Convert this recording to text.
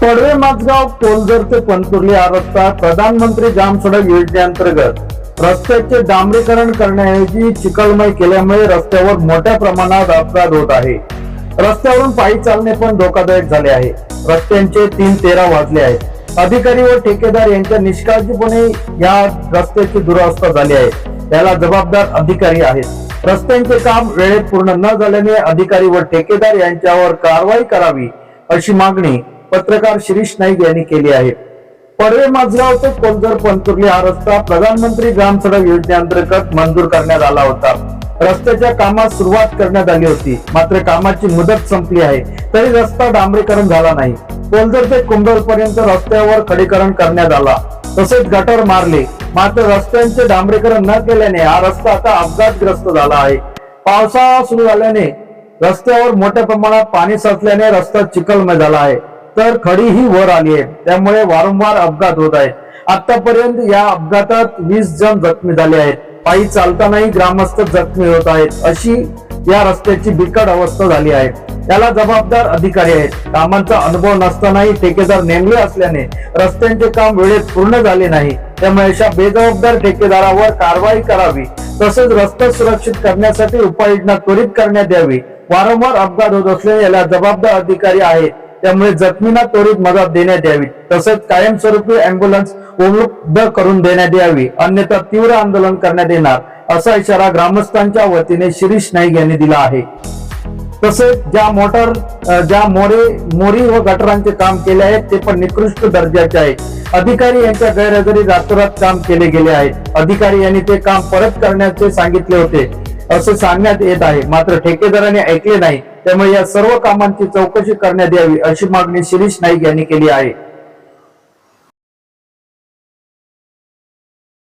पडवे माझगाव कोलजर ते पंतुर्ली हा रस्ता प्रधानमंत्री ग्राम सडक योजनेअंतर्गत रस्त्याचे डांबरीकरण करण्याऐवजी चिखलमय केल्यामुळे रस्त्यावर मोठ्या प्रमाणात अपघात होत आहे. रस्त्यावरून पायी चालणे पण धोकादायक झाले आहे. रस्त्यांचे तीन तेरा वाजले आहेत. अधिकारी व ठेकेदार यांच्या निष्काळजीपणे या रस्त्याची दुरावस्था झाली आहे. याला जबाबदार अधिकारी आहेत. रस्त्यांचे काम वेळेत पूर्ण न झाल्याने अधिकारी व ठेकेदार यांच्यावर कारवाई करावी अशी मागणी पत्रकार शिरीष नाईक यांनी केली आहे. पडवे माझगाव ते कोलजर पंतुर्ली हा रस्ता प्रधानमंत्री ग्राम सडक योजनेअंतर्गत मंजूर करण्यात आला होता. रस्त्याच्या कामास सुरुवात करण्यात आली होती. मात्र कामाची मुदत संपली आहे. तरी रस्ता डांबरीकरण झाला नाही. कोलजर ते कुंडल पर्यंत रस्त्यावर खडीकरण करण्यात आला. तसेच गटर मारले. मात्र रस्त्यांचे डांबरीकरण न केल्याने हा रस्ता आता अपघातग्रस्त झाला आहे. पावसाळा सुरू झाल्याने रस्त्यावर मोठ्या प्रमाणात पाणी साचल्याने रस्ता चिखलमय झाला आहे. तर खडी ही वर आली आहे. त्यामुळे वारंवार अपघात होत आहे. आतापर्यंत या अपघातात वीस जण जखमी झाले आहेत. पायी चालतानाही ग्रामस्थ जखमी होत आहेत. अशी या रस्त्याची बिकट अवस्था झाली आहे. त्याला जबाबदार अधिकारी आहेत. कामांचा अनुभव नसतानाही ठेकेदार नेमले असल्याने रस्त्यांचे काम वेळेत पूर्ण झाले नाही. त्यामुळे अशा बेजबाबदार ठेकेदारावर कारवाई करावी तसेच रस्ता सुरक्षित करण्यासाठी उपाययोजना त्वरित करण्यात यावी. वारंवार अपघात होत असल्याने याला जबाबदार अधिकारी आहेत. त्यामुळे जखमींना त्वरित मदत देण्यात यावी. तसेच कायमस्वरूपी अँब्युलन्स उपलब्ध करून देण्यात यावी. अन्यथा तीव्र आंदोलन करण्यात येणार असा इशारा ग्रामस्थांच्या वतीने शिरीष नाईक यांनी दिला आहे. तसेच ज्या मोटर ज्या मोरे मोरी व गटरांचे काम केले आहेत ते पण निकृष्ट दर्जाचे आहे. अधिकारी यांच्या गैरहजेरी रातोरात काम केले गेले आहेत अधिकारी यांनी ते काम परत करण्याचे सांगितले होते असे सांगण्यात येत आहे. मात्र ठेकेदाराने ऐकले नाही. त्यामुळे या सर्व कामांची चौकशी करण्यात यावी अशी मागणी शिरीष नाईक यांनी केली आहे.